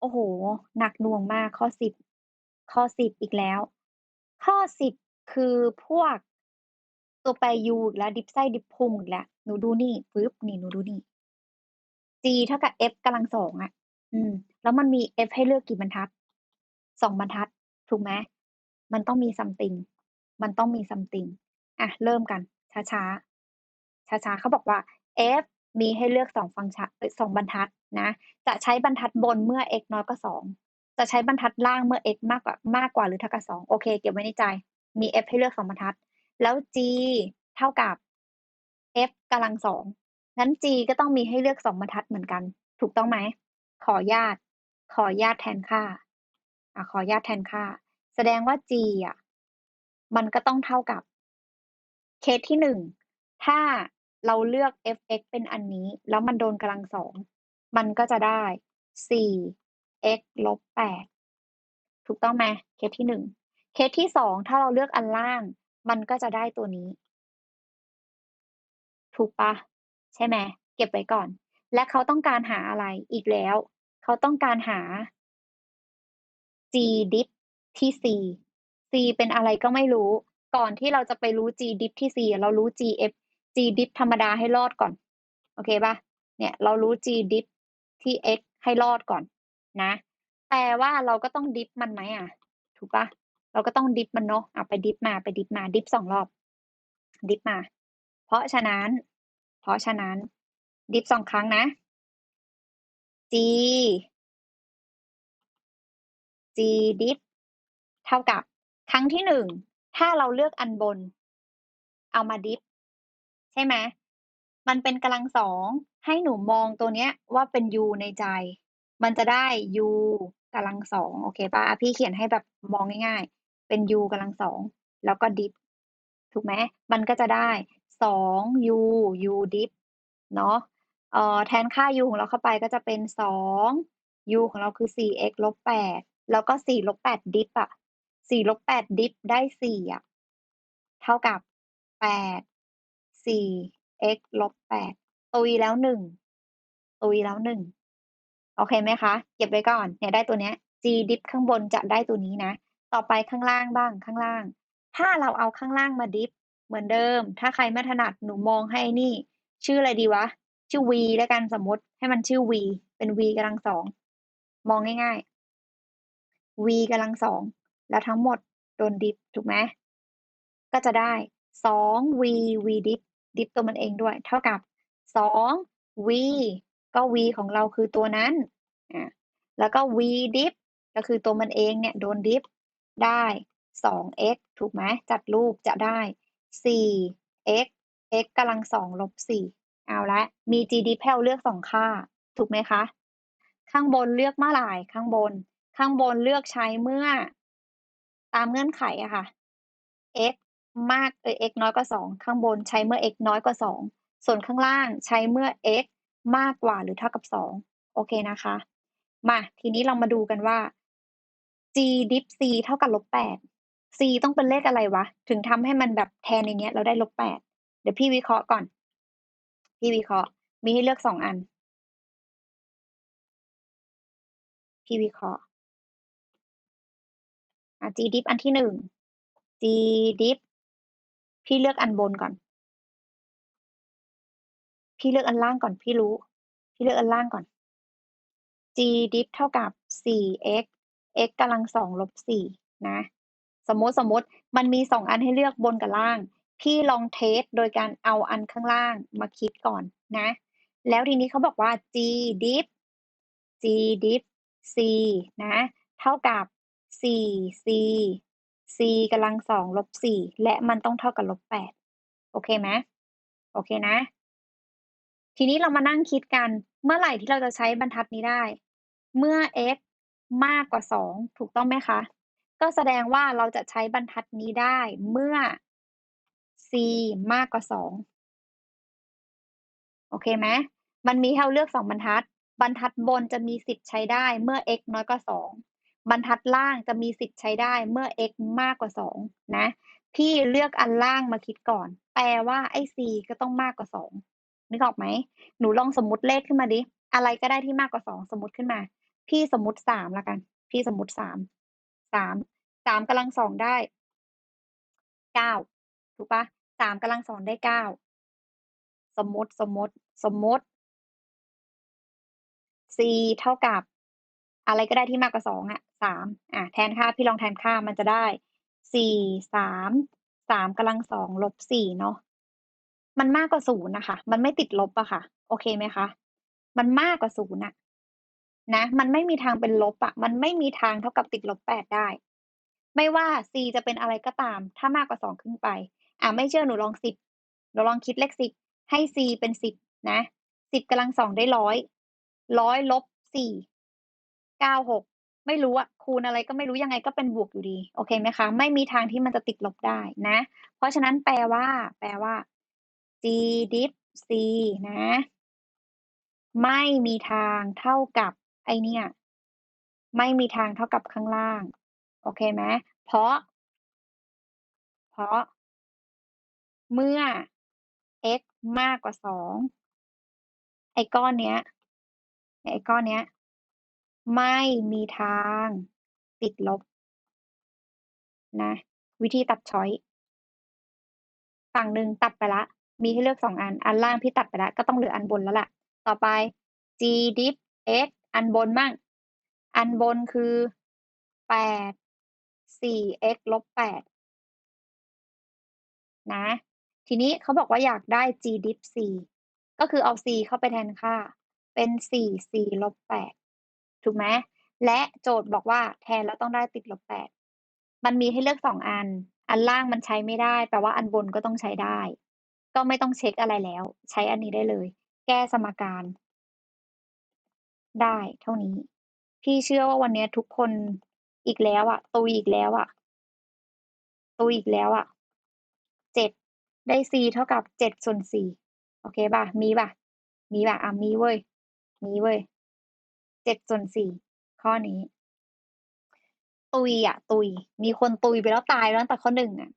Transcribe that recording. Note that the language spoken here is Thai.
โอ้โฮ หนักหน่วงมาก ข้อ 10 ข้อ 10 อีกแล้ว ข้อ 10 คือพวก ตัวแปร u อีกแล้ว ดิฟไส้ ดิฟพุงอีกแล้ว หนูดูนี่ ปึ๊บ นี่ หนูดูนี่ g เท่ากับ f กำลัง 2 อะ อืม แล้วมันมี f ให้เลือกกี่บรรทัด 2 บรรทัด ถูกไหม มันต้องมี something มันต้องมี something อะ เริ่มกัน ช้า ๆ ช้า ๆ เขาบอกว่า f มีให้เลือก 2 ฟังก์ชัน เอ๊ย 2 บรรทัดนะ จะใช้บรรทัดบนเมื่อ x น้อยกว่า 2 จะใช้บรรทัดล่างเมื่อ x มากกว่า มากกว่าหรือเท่ากับ 2 โอเค เก็บไว้ในใจ มี f ให้เลือก 2 บรรทัด แล้ว g เท่ากับ f กำลัง2งั้น g ก็ต้องมีให้เลือก 2 บรรทัดเหมือนกัน ถูกต้องไหม ขอญาตขอญาตแทนค่าอ่าขอญาตแทนค่า แสดงว่า g อะ มันก็ต้องเท่ากับ เคสที่ 1 ถ้า เราเลือก f(x) เป็นอันนี้ แล้วมันโดนกำลัง2มันก็จะได้ 4x ลบ 8 ถูกต้องไหมเคสที่ 1 เคสที่ 2 ถ้าเราเลือกอันล่าง มันก็จะได้ตัวนี้ ถูกปล่าใช่ไหมเก็บไว้ก่อน และเขาต้องการหาอะไรอีกแล้ว เขาต้องการหา gdiff ที่ c c เป็นอะไรก็ไม่รู้ ก่อนที่เราจะไปรู้ gdiff ที่ c เรารู้ gf gdiff ธรรมดาให้รอดก่อน โอเคปล่าเนี่ยเรารู้ gdiff ที่ x ให้รอดก่อนนะแปลว่าเราก็ต้อง diff มันไหมอะ ถูกปล่าเราก็ต้อง diff มันเนาะอะไป diff มาไป diff มา diff 2รอบ diff มา เพราะฉะนั้น เพราะฉะนั้น diff 2ครั้งนะ g gdiff เท่ากับ ครั้งที่1ถ้าเราเลือกอันบน เอามา diff ใช่ไหมมันเป็นกำลัง2ให้หนูมองตัวเนี้ย ว่าเป็น u ในใจ มันจะได้ u กำลัง2โอเคปล่าอะพี่เขียนให้แบบมองง่ายๆ เป็น u กำลัง2แล้วก็ diff ถูกไหมมันก็จะได้ 2u u diff เนาะเอ่อแทนค่า u ของเราเข้าไปก็จะเป็น2 u ของเราคือ 4x ลบ8แล้วก็4ลบ8 diff อะ4ลบ8 diff ได้4อะเท่ากับ8 สี่ x ลบ8ตุยแล้ว1ตุยแล้ว1โอเคไหมคะ เก็บไว้ก่อนเนี่ยได้ตัวเนี้ย gdiff ข้างบนจะได้ตัวนี้นะ ต่อไปข้างล่างบ้างข้างล่าง ถ้าเราเอาข้างล่างมา diff เหมือนเดิม ถ้าใครไม่ถนัดหนูมองให้นี่ ชื่ออะไรดีวะ ชื่อ v แล้วกันสมมติให้มันชื่อ v เป็น v กำลัง2มองง่ายๆ v กำลัง2แล้วทั้งหมดโดน diff ถูกไหมก็จะได้ 2v v diff diff ตัวมันเองด้วย เท่ากับ 2v ก็ v ของเราคือตัวนั้นอาแล้วก็ v diff ก็คือตัวมันเองเนี่ยโดน diff ได้ 2x ถูกไหมจัดรูปจะได้ 4x x กำลัง2ลบ4เอาล้วมี gdiff ให้เราเลือก2ค่า ถูกไหมคะ ข้างบนเลือกเมื่อไหร่ข้างบน ข้างบนเลือกใช้เมื่อ ตามเงื่อนไขอะค่ะ x มากเอ๊ย x น้อยกว่า 2 ข้างบนใช้เมื่อ x น้อยกว่า 2 ส่วนข้างล่างใช้เมื่อ x มากกว่าหรือเท่ากับ 2 โอเคนะคะ มา ทีนี้เรามาดูกันว่า gdiff c เท่ากับลบ8 c ต้องเป็นเลขอะไรวะ ถึงทำให้มันแบบแทนในเนี้ยแล้วได้ลบ8 เดี๋ยวพี่วิเคราะห์ก่อน พี่วิเคราะห์ มีให้เลือก 2 อัน พี่วิเคราะห์ gdiff อันที่1 gdiff พี่เลือกอันบนก่อน พี่เลือกอันล่างก่อน พี่รู้ พี่เลือกอันล่างก่อน gdiff เท่ากับ 4x x กำลัง2ลบ4นะ สมมติสมมติมันมี2อันให้เลือกบนกับล่าง พี่ลองเทสโดยการเอาอันข้างล่างมาคิดก่อนนะ แล้วทีนี้เขาบอกว่า gdiff gdiff c นะ เท่ากับ 4c c กำลัง2ลบ4และมันต้องเท่ากับลบ8โอเคไหมโอเคนะ ทีนี้เรามานั่งคิดกันเมื่อไหร่ที่เราจะใช้บรรทัดนี้ได้ เมื่อ x มากกว่า2ถูกต้องไหมคะ ก็แสดงว่าเราจะใช้บรรทัดนี้ได้เมื่อ c มากกว่า2โอเคไหมมันมีให้เราเลือก2บรรทัด บรรทัดบนจะมีสิทธิ์ใช้ได้เมื่อ x น้อยกว่า2 บรรทัดล่างจะมีสิทธิ์ใช้ได้เมื่อ x มากกว่า 2 นะ พี่เลือกอันล่างมาคิดก่อน แปลว่าไอ้ c ก็ต้องมากกว่า 2 นึกออกไหม หนูลองสมมติเลขขึ้นมาดิ อะไรก็ได้ที่มากกว่า 2 สมมติขึ้นมา พี่สมมติสามแล้วกัน พี่สมมติสามสามสามกำลังสองได้เก้าถูกปล่า?สามกำลังสองได้ 9 สมมติสมมติสมมติ c เท่ากับ อะไรก็ได้ที่มากกว่า2องอะ3อ่าแทนค่าพี่ลองแทนค่ามันจะได้4 3 3กำลังสองลบ4เนาะมันมากกว่า0น่ะคะ มันไม่ติดลบอะค่ะ โอเคไหมคะ มันมากกว่า0น่ะนะ มันไม่มีทางเป็นลบอะมันไม่มีทางเท่ากับติดลบ8ได้ ไม่ว่า c จะเป็นอะไรก็ตาม ถ้ามากกว่า2ขึ้นไป อ่าไม่เชื่อหนูลอง10หนูลองคิดเลข10ให้ c เป็น10นะ10กำลังสองได้100 100ลบสี่ 4 96ไม่รู้อะคูณอะไรก็ไม่รู้ยังไงก็เป็นบวกอยู่ดี โอเคไหมคะ ไม่มีทางที่มันจะติดลบได้นะ เพราะฉะนั้นแปลว่า แปลว่า gdip c นะ ไม่มีทางเท่ากับไอ้เนี่ย ไม่มีทางเท่ากับข้างล่าง โอเคไหมเพราะ เพราะ เมื่อ x มากกว่า2ไอ้ก้อนเนี้ยไอ้ก้อนเนี้ย ไม่มีทาง ติดลบ นะ วิธีตัดช้อยฝั่งหนึ่งตัดไปล้วมีให้เลือก2อัน อันล่างพี่ตัดไปล้วก็ต้องเหลืออันบนแล้วแหละต่อไป gdip x อันบนมั่ง อันบนคือ8 4x ลบ8นะ ทีนี้เขาบอกว่าอยากได้ gdip c ก็คือเอา c เข้าไปแทนค่า เป็น4 4ลบ8 ถูกไหมและโจทย์บอกว่าแทนแล้วต้องได้ติดลบ8มันมีให้เลือก2อัน อันล่างมันใช้ไม่ได้ แปลว่าอันบนก็ต้องใช้ได้ ก็ไม่ต้องเช็กอะไรแล้ว ใช้อันนี้ได้เลย แก้สมการ ได้เท่านี้ พี่เชื่อว่าวันนี้ทุกคนอีกแล้วอะตุยอีกแล้วอะตุยอีกแล้วอะ7ได้ c เท่ากับ7ส่วน4โอเคเปล่ามีเปล่ามีเปล่าอ่ามีเว้ย มีเว้ย 7ส่วนสี่ข้อนี้ ตุยอะตุย มีคนตุยไปแล้วตายไปตั้งแต่ข้อหนึ่งอะ